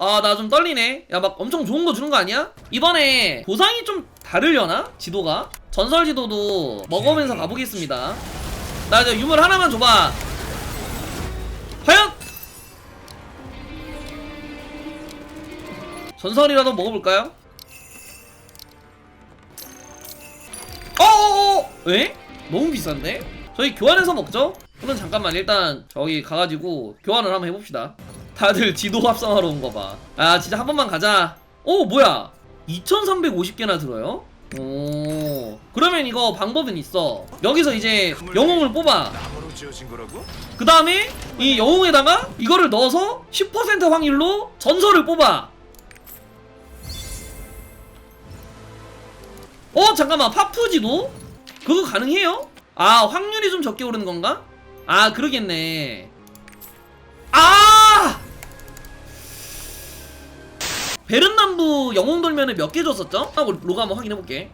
아 나 좀 떨리네 야 막 엄청 좋은 거 주는 거 아니야? 이번에 보상이 좀 다르려나? 지도가? 전설 지도도 먹으면서 가보겠습니다 나 이제 유물 하나만 줘봐 과연 전설이라도 먹어볼까요? 어어어 에? 너무 비싼데? 저희 교환해서 먹죠? 그럼 잠깐만 일단 저기 가가지고 교환을 한번 해봅시다 다들 지도 합성하러 온 거 봐 아 진짜 한 번만 가자 오 뭐야 2350개나 들어요? 오 그러면 이거 방법은 있어 여기서 이제 영웅을 뽑아? 그 다음에 이 영웅에다가 이거를 넣어서 10% 확률로 전설을 뽑아 어 잠깐만 파푸지도? 그거 가능해요? 아 확률이 좀 적게 오르는 건가? 아 그러겠네 베른남부 영웅 돌면은 몇 개 줬었죠? 하고 로가 한번 확인해볼게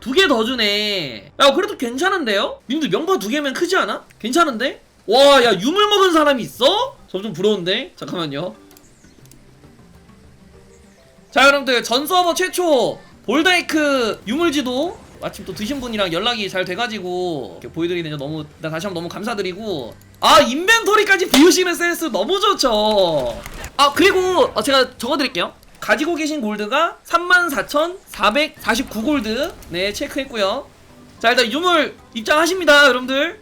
두 개 더 주네 야 그래도 괜찮은데요? 님들 명파 두 개면 크지 않아? 괜찮은데? 와 야 유물 먹은 사람이 있어? 점점 부러운데? 잠깐만요 자 여러분들 전 서버 최초 볼다이크 유물지도 마침 또 드신 분이랑 연락이 잘 돼가지고 이렇게 보여드리는 점 너무 나 다시 한번 너무 감사드리고 아 인벤토리까지 비우시는 센스 너무 좋죠 아 그리고 어, 제가 적어드릴게요 가지고 계신 골드가 34,449골드. 네 체크했고요. 자 일단 유물 입장하십니다 여러분들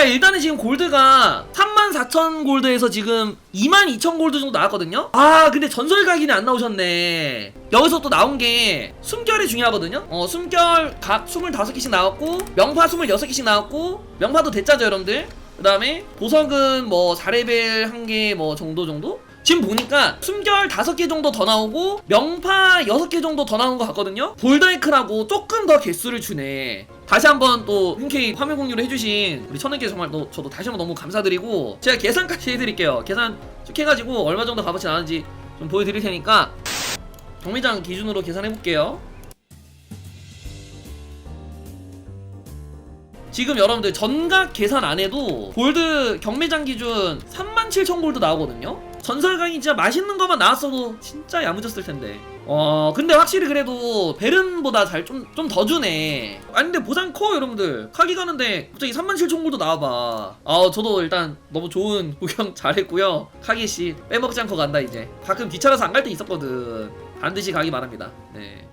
자 일단은 지금 골드가 34,000 골드에서 지금 22,000 골드 정도 나왔거든요? 아 근데 전설 각인이 안 나오셨네. 여기서 또 나온 게 숨결이 중요하거든요? 어 숨결 각 25개씩 나왔고 명파 26개씩 나왔고 명파도 대짜죠 여러분들? 그 다음에 보석은 뭐 4레벨 한 개 뭐 정도 정도? 지금 보니까 숨결 5개 정도 더 나오고 명파 6개 정도 더 나온 것 같거든요? 볼다이크라고 조금 더 개수를 주네. 다시 한번 또 흔쾌히 화면 공유를 해주신 우리 천은께 정말 너, 저도 다시 한번 너무 감사드리고 제가 계산까지 해드릴게요. 계산 쭉 해가지고 얼마 정도 값어치 나왔는지 좀 보여드릴 테니까 경매장 기준으로 계산해볼게요. 지금 여러분들 전각 계산 안 해도 골드 경매장 기준 37,000 골드 나오거든요. 전설강이 진짜 맛있는 것만 나왔어도 진짜 야무졌을 텐데. 어, 근데 확실히 그래도 베른보다 잘 좀 좀 더 주네. 아니 근데 보상 커 여러분들. 카기 가는데 갑자기 37,000 골드 나와봐. 아, 저도 일단 너무 좋은 구경 잘했고요. 카기 씨 빼먹지 않고 간다 이제. 가끔 귀찮아서 안 갈 때 있었거든. 반드시 가기 바랍니다. 네.